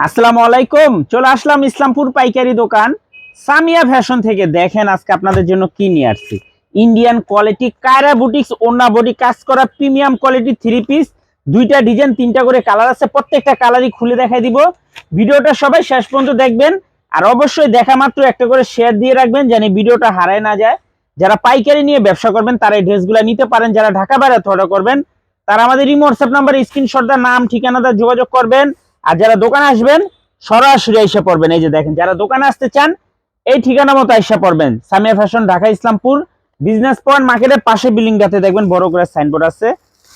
আসসালামু আলাইকুম, চলে আসলাম ইসলামপুর পাইকারি দোকান। সামিয়া ফ্যাশন থেকে দেখেন আজকে আপনাদের জন্য কি নিয়ে আসছি। ইন্ডিয়ান কোয়ালিটি কায়রা বুটিক্স ওন্না বডি কাজ করা প্রিমিয়াম কোয়ালিটি থ্রি পিস দুইটা ডিজাইন তিনটা করে কালার আছে, প্রত্যেকটা কালারই খুলে দেখাই দিব। ভিডিওটা সবাই শেষ পর্যন্ত দেখবেন। আর অবশ্যই দেখা মাত্র একটা করে শেয়ার দিয়ে রাখবেন, যেন ভিডিওটা হারায় না যায়। যারা পাইকারি নিয়ে ব্যবসা করবেন, তারা এই ড্রেসগুলো নিতে পারেন। যারা ঢাকা বাইরে অর্ডার করবেন, তারা আমাদের ইমো হোয়াটসঅ্যাপ নাম্বার স্ক্রিনশট দা নাম, ঠিকানাটা যোগাযোগ করবেন। আর যারা দোকানে আসবেন, সরাসরি এসে পড়বেন। এই যে দেখেন, যারা দোকানে আসতে চান, এই ঠিকানা মতো এসে পড়বেন। Samia fashion Dhaka Islampur business point মার্কেটের পাশে বিল্ডিংটাতে দেখবেন বড় করে সাইনবোর্ড আছে।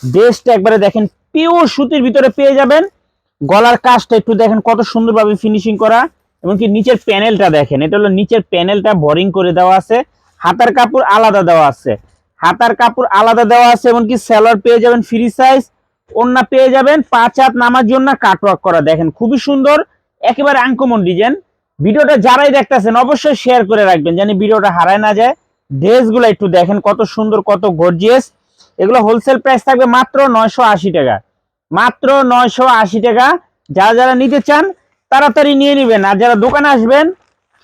ড্রেসটা একবারে দেখেন পিওর সুতির ভিতরে পেয়ে যাবেন। গলার কাজটা একটু দেখেন, কত সুন্দরভাবে ফিনিশিং করা। এমনকি নিচের প্যানেলটা দেখেন, এটা হলো নিচের প্যানেলটা বোরিং করে দেওয়া আছে। হাতার কাপড় আলাদা দেওয়া আছে। হাতার কাপড় আলাদা দেওয়া আছে, এমনকি সেলর পেয়ে যাবেন ফ্রি সাইজ ওন্না পেয়ে যাবেন, পাঁচ হাত নামার জন্য কাটওয়ার্ক করা। দেখেন, খুবই সুন্দর, একেবারে আনকমন ডিজাইন ভিডিওটা যারাই দেখতেছেন, অবশ্যই শেয়ার করে রাখবেন জানি ভিডিওটা হারায় না যায়। ড্রেসগুলো একটু দেখেন, কত সুন্দর, কত গর্জিয়াস এগুলো হোলসেল প্রাইস থাকবে মাত্র নয়শো আশি টাকা। মাত্র নয়শো আশি টাকা। যারা যারা নিতে চান, তাড়াতাড়ি নিয়ে নেবেন। আর যারা দোকানে আসবেন,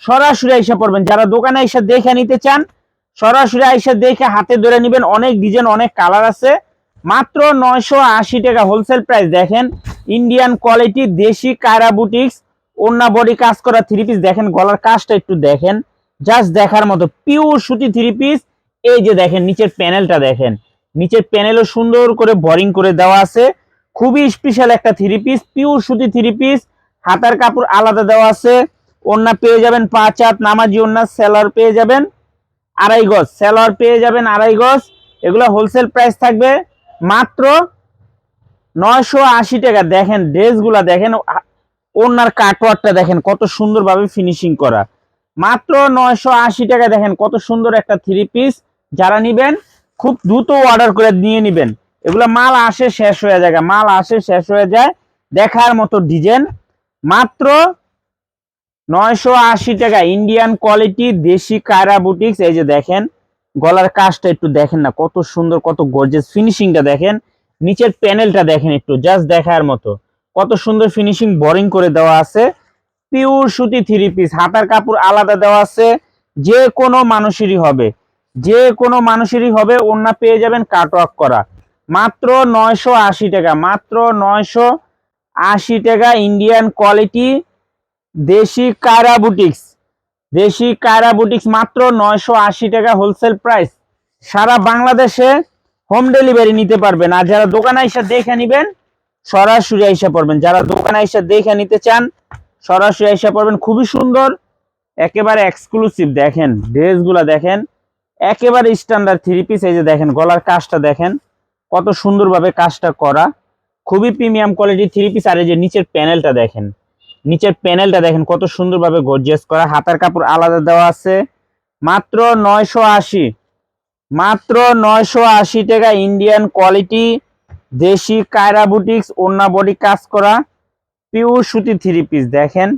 সরাসরি এসে পড়বেন। যারা দোকানে এসে দেখে নিতে চান, সরাসরি এসে দেখে হাতে ধরে নেবেন। অনেক ডিজাইন অনেক কালার আছে। মাত্র নয়শো আশি টাকা হোলসেল প্রাইস দেখেন ইন্ডিয়ান কোয়ালিটি দেশি কায়রা বুটিক্স ওন্না বডি কাজ করা থ্রি পিস দেখেন, গলার কাজটা একটু দেখেন। জাস্ট দেখার মতো পিওর সুতি থ্রি পিস এই যে দেখেন, নিচের প্যানেলটা দেখেন। নিচের প্যানেলও সুন্দর করে বরিং করে দেওয়া আছে। খুবই স্পেশাল একটা থ্রি পিস পিওর সুতি থ্রি পিস হাতার কাপড় আলাদা দেওয়া আছে। ওন্না পেয়ে যাবেন পাঁচ হাত নামাজি ওন্না সেলার পেয়ে যাবেন আড়াই গজ। সেলার পেয়ে যাবেন আড়াই গজ। এগুলো হোলসেল প্রাইস থাকবে। মাত্র নয়শো আশি টাকা। দেখেন, ড্রেসগুলা দেখেন, ওনার কাটওয়ার্কটা দেখেন, কত সুন্দরভাবে ফিনিশিং করা। মাত্র নয়শো আশি টাকা দেখেন, কত সুন্দর একটা থ্রি পিস যারা নিবেন, খুব দ্রুত অর্ডার করে নিয়ে নিবেন। এগুলো মাল আসে শেষ হয়ে যায় মাল আসে শেষ হয়ে যায় দেখার মতো ডিজাইন মাত্র নয়শো আশি টাকা ইন্ডিয়ান কোয়ালিটি দেশি কায়রা বুটিক্স এই যে দেখেন গলার কাজটা একটু দেখেন না, কত সুন্দর, কত গর্জেস ফিনিশিংটা দেখেন। নিচের প্যানেলটা দেখেন একটু জাস্ট দেখার মতো। কত সুন্দর ফিনিশিং বোরিং করে দেওয়া আছে। পিওর সুতি থ্রি পিস হাতার কাপড় আলাদা দেওয়া আছে। যে কোনো মানুষেরই হবে। যে কোনো মানুষেরই হবে ওন্না পেয়ে যাবেন কাটওয়ার্ক করা। মাত্র নয়শো আশি টাকা, মাত্র নয়শো আশি টাকা ইন্ডিয়ান কোয়ালিটি দেশি কায়রা বুটিক্স দেশি কায়রা বুটিক্স মাত্র নয়শো আশি টাকা হোলসেল প্রাইস সারা বাংলাদেশে হোম ডেলিভারি নিতে পারবেন। আর যারা দোকানে এসে দেখে নিবেন, সরাসরি এসে পড়বেন। যারা দোকানে এসে দেখে নিতে চান, সরাসরি এসে পড়বেন। খুবই সুন্দর, একেবারে এক্সক্লুসিভ দেখেন। ড্রেসগুলো দেখেন, একেবারে স্ট্যান্ডার্ড থ্রি পিস এই যে দেখেন, গলার কাজটা দেখেন, কত সুন্দরভাবে কাজটা করা। খুবই প্রিমিয়াম কোয়ালিটি থ্রি পিস আর এই যে নিচের প্যানেলটা দেখেন। নিচের প্যানেলটা দেখেন কত সুন্দরভাবে গর্জিয়াস করা। হাতার কাপড় আলাদা দেওয়া আছে। মাত্র নয়শো আশি। মাত্র নয়শো আশি টাকা ইন্ডিয়ান কোয়ালিটি দেশি কায়রা বুটিক্স ওন্না বডি কাজ করা। পিওর সুতি থ্রি পিস দেখেন।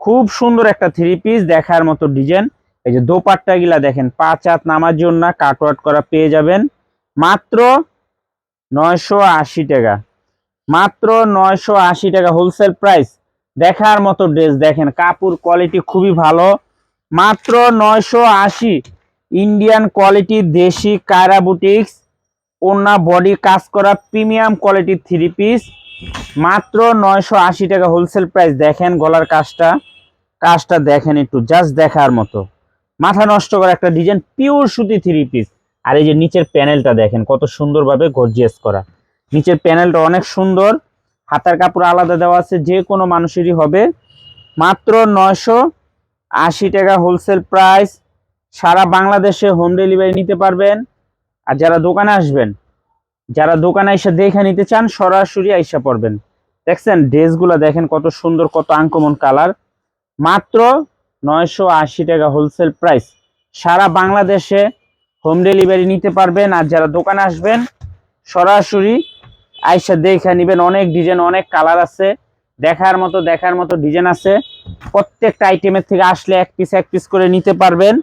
খুব সুন্দর একটা থ্রি পিস দেখার মতো ডিজাইন এই যে দোপাট্টা গিলা দেখেন, পাঁচ হাত নামার জন্য কাটওয়ার্ট করা পেয়ে যাবেন। মাত্র নয়শো আশি টাকা। মাত্র নয়শো আশি টাকা হোলসেল প্রাইস দেখার মতো ড্রেস দেখেন, কাপড় কোয়ালিটি খুবই ভালো। মাত্র নয়শো আশি ইন্ডিয়ান কোয়ালিটি দেশি কায়রা বুটিক্স ওনা বডি কাজ করা প্রিমিয়াম কোয়ালিটি থ্রি পিস মাত্র নয়শো আশি টাকা হোলসেল প্রাইস দেখেন গলার কাজটা। কাজটা দেখেন একটু জাস্ট দেখার মতো। মাথা নষ্ট করা একটা ডিজাইন পিওর সুতি থ্রি পিস আর এই যে নিচের প্যানেলটা দেখেন, কত সুন্দরভাবে গর্জিয়াস করা। নিচের প্যানেলটা অনেক সুন্দর। হাতার কাপড় আলাদা দেওয়া আছে, যে কোনো মানুষেরই হবে। মাত্র নয়শো আশি টাকা হোলসেল প্রাইস সারা বাংলাদেশে হোম ডেলিভারি নিতে পারবেন। আর যারা দোকানে আসবেন, যারা দোকানে এসে দেখে নিতে চান, সরাসরি আইসা পড়বেন। দেখছেন, ড্রেসগুলো দেখেন কত সুন্দর, কত আনকমন কালার। মাত্র নয়শো আশি টাকা হোলসেল প্রাইস সারা বাংলাদেশে হোম ডেলিভারি নিতে পারবেন। আর যারা দোকানে আসবেন, সরাসরি আইসা দেখে নিবেন, অনেক ডিজাইন অনেক কালার আছে। দেখার মতো দেখার মতো ডিজাইন আছে। প্রত্যেকটা আইটেমের থেকে আসলে এক পিস এক পিস করে নিতে পারবেন।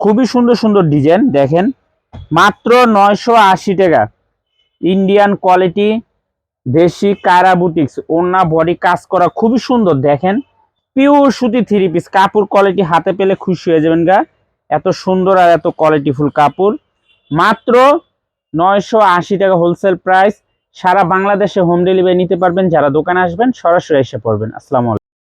খুবই সুন্দর সুন্দর ডিজাইন দেখেন। মাত্র নয়শো আশি টাকা। ইন্ডিয়ান কোয়ালিটি দেশি কারা বুটিক্স ওনা বডি কাজ করা খুবই সুন্দর, দেখেন। পিওর সুতি থ্রি পিস কাপড় কোয়ালিটি হাতে পেলে খুশি হয়ে যাবেন গা। এত সুন্দর আর এত কোয়ালিটিফুল কাপড়। মাত্র নয়শো আশি টাকা হোলসেল প্রাইস সারা বাংলাদেশে হোম ডেলিভারি নিতে পারবেন যারা দোকানে আসবেন সরাসরি এসে পড়বেন। আসসালামু